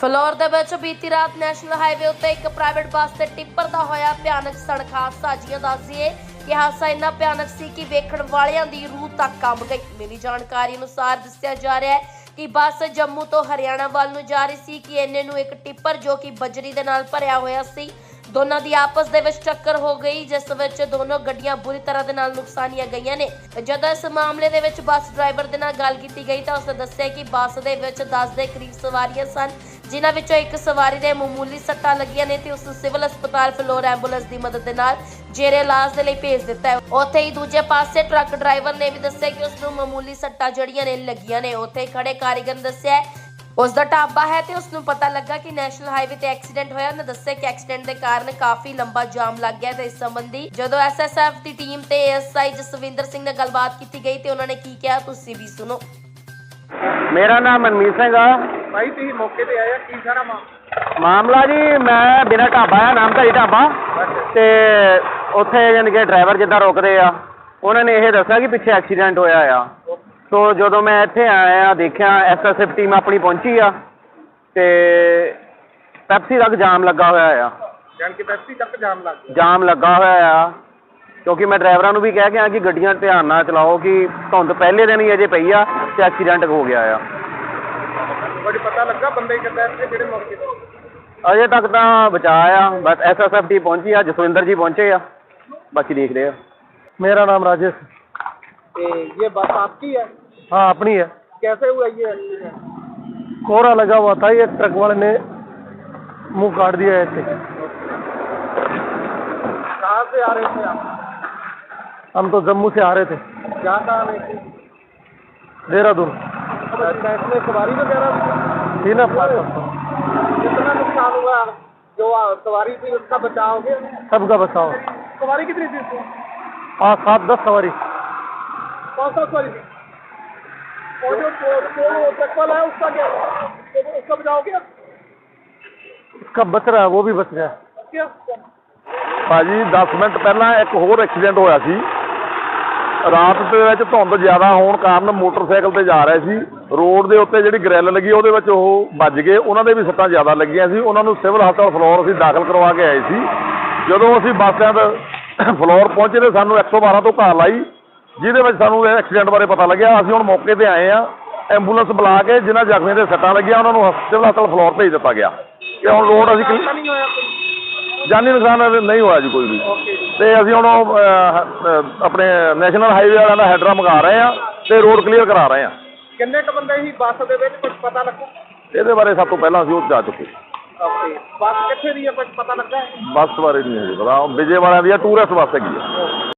Floor ਦੇ ਵਿੱਚ ਬੀਤੀ ਰਾਤ ਨੈਸ਼ਨਲ ਹਾਈਵੇ ਉੱਤੇ ਇੱਕ ਪ੍ਰਾਈਵੇਟ ਬੱਸ ਤੇ ਟਿੱਪਰ ਦਾ ਹੋਇਆ ਭਿਆਨਕ ਸੜਕ ਹਾਦਸਾ। ਜੀਆਂ ਦੱਸਦੀਏ ਕਿ ਹਾਦਸਾ ਇੰਨਾ ਭਿਆਨਕ ਸੀ ਕਿ ਵੇਖਣ ਵਾਲਿਆਂ ਦੀ ਰੂਹ ਤੱਕ ਕੰਬ ਗਈ। ਮਿਲੀ ਜਾਣਕਾਰੀ ਅਨੁਸਾਰ ਦੱਸਿਆ ਜਾ ਰਿਹਾ ਹੈ ਕਿ ਬੱਸ ਜੰਮੂ ਤੋਂ ਹਰਿਆਣਾ ਵੱਲ ਨੂੰ ਜਾ ਰਹੀ ਸੀ ਕਿ ਇੰਨੇ ਨੂੰ ਇੱਕ ਟਿੱਪਰ ਜੋ ਕਿ ਬਜਰੀ ਦੇ ਨਾਲ ਭਰਿਆ ਹੋਇਆ ਸੀ। ਦੋਨਾਂ ਦੀ ਆਪਸ ਦੇ ਵਿੱਚ ਟੱਕਰ ਹੋ ਗਈ, ਜਿਸ ਵਿੱਚ ਦੋਨੋਂ ਗੱਡੀਆਂ ਬੁਰੀ ਤਰ੍ਹਾਂ ਦੇ ਨਾਲ ਨੁਕਸਾਨੀਆਂ ਗਈਆਂ ਨੇ। ਜਦੋਂ ਇਸ ਮਾਮਲੇ ਦੇ ਵਿੱਚ ਬੱਸ ਡਰਾਈਵਰ ਦੇ ਨਾਲ ਗੱਲ ਕੀਤੀ ਗਈ ਤਾਂ ਉਸਨੇ ਦੱਸਿਆ ਕਿ ਬੱਸ ਦੇ ਵਿੱਚ 10 ਦੇ ਕਰੀਬ ਸਵਾਰੀਆਂ ਸਨ, ਜਿਨ੍ਹਾਂ ਵਿੱਚੋਂ ਇੱਕ ਸਵਾਰੀ ਦੇ ਮਾਮੂਲੀ ਸੱਟਾਂ ਲੱਗੀਆਂ ਨੇ ਤੇ ਉਸ ਨੂੰ ਸਿਵਲ ਹਸਪਤਾਲ ਫਲੋਰ ਐਂਬੂਲੈਂਸ ਦੀ ਮਦਦ ਦੇ ਨਾਲ ਜੇਰੇ ਇਲਾਜ ਦੇ ਲਈ ਭੇਜ ਦਿੱਤਾ ਹੈ। ਉੱਥੇ ਹੀ ਦੂਜੇ ਪਾਸੇ ਟਰੱਕ ਡਰਾਈਵਰ ਨੇ ਵੀ ਦੱਸਿਆ ਕਿ ਉਸ ਨੂੰ ਮਾਮੂਲੀ ਸੱਟਾਂ ਜੜੀਆਂ ਨੇ ਲੱਗੀਆਂ ਨੇ। ਉੱਥੇ ਖੜੇ ਕਾਰੀਗਰ ਨੇ ਦੱਸਿਆ ਉਸ ਦਾ ਢਾਬਾ ਹੈ ਤੇ ਉਸ ਨੂੰ ਪਤਾ ਲੱਗਾ ਕਿ ਨੈਸ਼ਨਲ ਹਾਈਵੇ ਤੇ ਐਕਸੀਡੈਂਟ ਹੋਇਆ। ਉਹਨੇ ਦੱਸਿਆ ਕਿ ਐਕਸੀਡੈਂਟ ਦੇ ਕਾਰਨ ਕਾਫੀ ਲੰਬਾ ਜਾਮ ਲੱਗ ਗਿਆ ਤੇ ਇਸ ਸੰਬੰਧੀ ਜਦੋਂ ਐਸਐਸਐਫ ਦੀ ਟੀਮ ਤੇ ਐਸਆਈ ਜਸਵਿੰਦਰ ਸਿੰਘ ਨਾਲ ਗੱਲਬਾਤ ਕੀਤੀ ਗਈ ਤੇ ਉਹਨਾਂ ਨੇ ਕੀ ਕਿਹਾ ਤੁਸੀਂ ਵੀ ਸੁਣੋ। ਮੇਰਾ ਨਾਮ ਮਨਮੀਤ ਸਿੰਘ ਆ। ਭਾਈ ਤੁਸੀਂ ਮੌਕੇ ਤੇ ਆਏ ਆ ਕੀ ਸਾਰਾ ਮਾਮਲਾ ਮਾਮਲਾ ਜੀ ਮੈਂ ਬਿਨਾ ਢਾਬਾ ਆ ਨਾਮਧਾਰੀ ਢਾਬਾ। ਤੇ ਉੱਥੇ ਕਿ ਡਰਾਈਵਰ ਜਿੱਦਾਂ ਰੁਕਦੇ ਆ ਉਹਨਾਂ ਨੇ ਇਹ ਦੱਸਿਆ ਕਿ ਪਿੱਛੇ ਐਕਸੀਡੈਂਟ ਹੋਇਆ ਆ। ਸੋ ਜਦੋਂ ਮੈਂ ਇੱਥੇ ਆਇਆ ਦੇਖਿਆ ਐਸਐਸਐਫ ਟੀਮ ਆਪਣੀ ਪਹੁੰਚੀ ਆ ਤੇ ਪੈਪਸੀ ਤੱਕ ਜਾਮ ਲੱਗਾ ਹੋਇਆ ਆ। ਜਾਨ ਕੇ ਬੈਸਤੀ ਤੱਕ ਜਾਮ ਲੱਗ ਗਿਆ। ਜਾਮ ਲੱਗਾ ਹੋਇਆ ਆ ਕਿਉਂਕਿ ਮੈਂ ਡਰਾਈਵਰਾਂ ਨੂੰ ਵੀ ਕਹਿ ਗਿਆ ਕਿ ਗੱਡੀਆਂ ਧਿਆਨ ਨਾਲ ਚਲਾਓ ਕਿ ਧੁੰਦ ਪਹਿਲੇ ਦਿਨ ਹੀ ਅਜੇ ਪਈ ਆ ਤੇ ਐਕਸੀਡੈਂਟ ਹੋ ਗਿਆ ਆ। ਬੜੀ ਪਤਾ ਲੱਗਾ ਬੰਦੇ ਕਿੱਦਾਂ ਇੱਥੇ ਜਿਹੜੇ ਮੌਕੇ ਤੇ? ਅਜੇ ਤੱਕ ਤਾਂ ਬਚਾ ਆ ਬਸ ਐਸਐਸਐਫ ਟੀ ਪਹੁੰਚੀ ਆ ਜਸਵਿੰਦਰ ਜੀ ਪਹੁੰਚੇ ਆ। ਬਾਕੀ ਦੇਖਦੇ ਆ। ਮੇਰਾ ਨਾਮ ਰਾਜੇਸ਼। ये बस आपकी है? हाँ अपनी है। कैसे हुआ ये? कोहरा लगा हुआ था ये ट्रक वाले ने मुँह काट दिया है कहाँ से आ रहे थे आप? हम तो जम्मू से आ रहे थे। क्या कहा देहरादून। अच्छा, सवारी वगैरह थी? ना कितना नुकसान हुआ? जो सवारी थी उसका बचाओगे? सबका बचाओ। सवारी कितनी थी हाँ सात दस सवारी। कौन सा सवारी थी और जो जो- जो ट्रक वाला है उसका क्या हुआ? तो उसका बचाव हो गया इसका बच रहा है वो भी बच गया क्या ਭਾਜੀ 10 ਮਿੰਟ ਪਹਿਲਾਂ ਇੱਕ ਹੋਰ ਐਕਸੀਡੈਂਟ ਹੋਇਆ ਸੀ ਰਾਤ ਦੇ ਵਿੱਚ ਧੁੰਦ ਜ਼ਿਆਦਾ ਹੋਣ ਕਾਰਨ ਮੋਟਰਸਾਈਕਲ ਤੇ ਜਾ ਰਹੇ ਸੀ ਰੋਡ ਦੇ ਉੱਤੇ ਜਿਹੜੀ ਗ੍ਰਿਲ ਲੱਗੀ ਉਹਦੇ ਵਿੱਚ ਉਹ ਵੱਜ ਗਏ ਉਹਨਾਂ ਦੇ ਵੀ ਸੱਟਾਂ ਜ਼ਿਆਦਾ ਲੱਗੀਆਂ ਸੀ ਉਹਨਾਂ ਨੂੰ ਸਿਵਲ ਹਸਪਤਾਲ ਫਲੋਰ ਅਸੀਂ ਦਾਖਲ ਕਰਵਾ ਕੇ ਆਏ ਸੀ ਜਦੋਂ ਅਸੀਂ ਬੱਸ ਸਟੈਂਡ ਫਲੋਰ ਪਹੁੰਚੇ ਤੇ ਸਾਨੂੰ 112 ਤੋਂ ਕਾਲ ਆਈ ਜਿਹਦੇ ਵਿੱਚ ਸਾਨੂੰ ਇਹ ਐਕਸੀਡੈਂਟ ਬਾਰੇ ਪਤਾ ਲੱਗਿਆ। ਅਸੀਂ ਹੁਣ ਮੌਕੇ ਤੇ ਆਏ ਆ ਐਂਬੂਲੈਂਸ ਬੁਲਾ ਕੇ ਜਿਨ੍ਹਾਂ ਜ਼ਖਮੀਆਂ ਦੇ ਸੱਟਾਂ ਲੱਗੀਆਂ ਉਹਨਾਂ ਨੂੰ ਹਸਪਤਾਲ ਹਸਪਤਾਲ ਫਲੋਰ ਭੇਜ ਦਿੱਤਾ ਗਿਆ। ਕਿ ਹੁਣ ਲੋਡ ਅਸੀਂ ਨਹੀਂ ਹੋਇਆ ਜਾਨੀ ਨੁਕਸਾਨ ਨਹੀਂ ਹੋਇਆ ਜੀ ਕੋਈ ਵੀ। ਤੇ ਅਸੀਂ ਹੁਣ ਆਪਣੇ ਨੈਸ਼ਨਲ ਹਾਈਵੇ ਵਾਲਿਆਂ ਦਾ ਹੈਡਰਾ ਮੰਗਾ ਰਹੇ ਆ ਤੇ ਰੋਡ ਕਲੀਅਰ ਕਰਾ ਰਹੇ ਆ ਕਿੰਨੇ ਕੁ ਬੰਦੇ ਸੀ? ਬੱਸ ਦੇ ਵਿੱਚ ਕੁਝ ਪਤਾ ਲੱਗੂ? ਇਹਦੇ ਬਾਰੇ ਸਭ ਤੋਂ ਪਹਿਲਾਂ ਅਸੀਂ ਉਹ ਜਾ ਚੁੱਕੇ। ਓਕੇ ਬੱਸ ਕਿੱਥੇ ਦੀ ਹੈ ਕੁਝ ਪਤਾ ਲੱਗਾ? ਬੱਸ ਬਾਰੇ ਨਹੀਂ ਹੈ ਜੀ ਪਤਾ। ਵਿਜੇ ਵਾਲਿਆਂ ਦੀ ਆ ਟੂਰਿਸਟ ਬੱਸ ਹੈਗੀ ਆ।